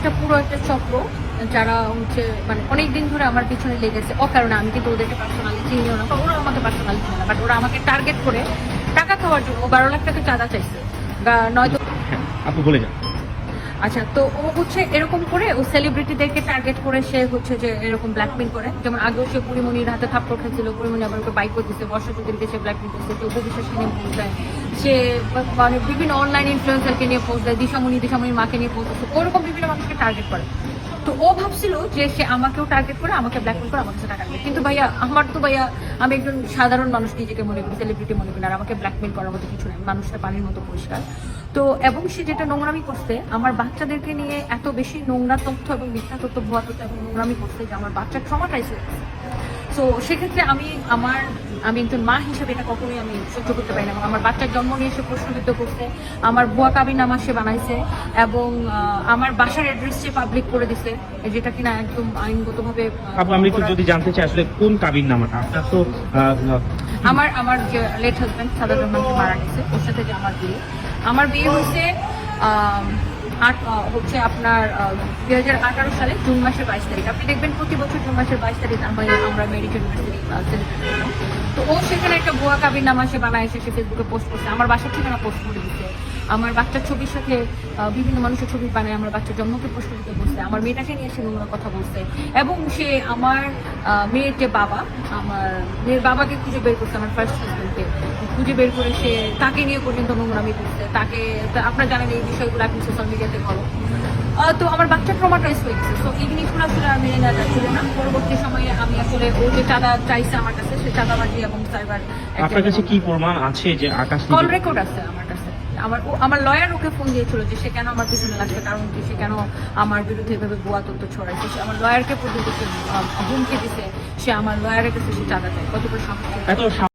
একটা পুরো একটা চক্র যারা হচ্ছে মানে অনেক দিন ধরে আমার পিছনে লেগেছে। ও কারণে আমি কিন্তু ওদেরকে পার্সোনালি চিনিও না ওরা আমাকে পার্সোনালি চিনে না বাট ওরা আমাকে টার্গেট করে টাকা খাওয়ার জন্য বারো লাখ টাকা চাঁদা চাইছে। বা নয়তো আপনি বলে যান। আচ্ছা তো ও হচ্ছে এরকম করে ও সেলিব্রিটিদেরকে টার্গেট করে সে হচ্ছে যে এরকম ব্ল্যাকমেল করে। যেমন আগেও সে পরিমণির হাতে থাপ্পড় খেয়েছিল পরিমণি আবার ওকে বাইকও বর্ষা বর্ষচুদেরকে সে ব্ল্যাকমেল করছে কেউ বিশ্বাসকে নিয়ে পোস্ট দেয়। সে মানে বিভিন্ন অনলাইন ইনফ্লুয়েন্সারকে নিয়ে পোস্ট দেয়, দিশামণি, দিশামণির মাকে নিয়ে পোস্ট ওরকম বিভিন্ন মানুষকে টার্গেট করে। তো ও ভাবছিল যে সে আমাকেও টার্গেট করে, আমাকে ব্ল্যাকমেল করে, আমার কাছে টাকা কিন্তু ভাইয়া, আমার তো ভাইয়া, আমি একজন সাধারণ মানুষ, নিজেকে মনে করি সেলিব্রিটি মনে করি, আর আমাকে ব্ল্যাকমেল করার মতো কিছু নেই। মানুষটা পানির মতো পরিষ্কার। তো, এবং সে যেটা নোংরামি করছে, আমার বাচ্চাদেরকে নিয়ে এত বেশি নোংরা তথ্য এবং মিথ্যা তথ্য ভুয়া তথ্য এবং নোংরামি করছে যে আমার বাচ্চা ট্রমাটাইজ হয়ে সো সেক্ষেত্রে আমি আমার আমি একজন মা হিসেবে এটা কখনোই আমি সহ্য করতে পারি না। আমার বাচ্চার জন্ম নিয়ে সে প্রশ্নবিদ্ধ করছে আমার ভুয়া কাবিন নামা সে বানাইছে এবং আমার বাসার অ্যাড্রেস সে পাবলিক করে দিছে যেটা কিনা একদম আইনগতভাবে আমি একটু যদি জানতে চাই আসলে কোন কাবির নামাটা? আপনার তো আমার আমার যে লেট হাজব্যান্ড সাদা রহমানকে মারা গেছে ওর সাথে যে আমার বিয়ে। আমার বিয়ে হয়েছে আট হচ্ছে আপনার দুই হাজার আঠারো সালে জুন মাসের বাইশ তারিখ। আপনি দেখবেন প্রতি বছর জুন মাসের বাইশ তারিখ আমরা মেরিট তো ও সেখানে একটা ভুয়া কাবির নামা সে বানায় এসে সে ফেসবুকে পোস্ট করছে। আমার বাসার ঠিকানা পোস্ট করে দিচ্ছে আমার বাচ্চার ছবির সাথে বিভিন্ন মানুষের ছবি বানায় আমার বাচ্চার জন্মকে প্রশ্ন দিতে বলছে আমার মেয়েটাকে নিয়ে সে নোংরা কথা বলছে। এবং সে আমার মেয়ের যে বাবা আমার মেয়ের বাবাকে খুঁজে বের করছে আমার ফার্স্ট হাজবেন্ডকে খুঁজে বের করে সে তাকে নিয়ে পর্যন্ত নোংরামি করছে। তাকে আপনারা জানেন এই বিষয়গুলো এখন সোশ্যাল মিডিয়াতে বলো। তো আমার বাচ্চা ট্রমাটাইজ হয়ে গেছে। তো এই জিনিসগুলো আসলে আর মেনে নেওয়া যাচ্ছিল না। পরবর্তী সময়ে আমি আসলে ও যে চাঁদা চাইছে আমার কাছে সে চাঁদা চাঁদাবাজি এবং সাইবার আপনার কাছে কি প্রমাণ আছে যে আকাশ কল রেকর্ড আছে আমার আমার আমার লয়ার ওকে ফোন দিয়েছিল যে সে কেন আমার পিছনে লাগছে, কারণ কি সে কেন আমার বিরুদ্ধে এভাবে ভুয়া তথ্য ছড়াইছে সে আমার লয়ারকে পর্যন্ত সে হুমকি দিছে, সে আমার লয়ারের কাছে সে টাকা চায়। কত করে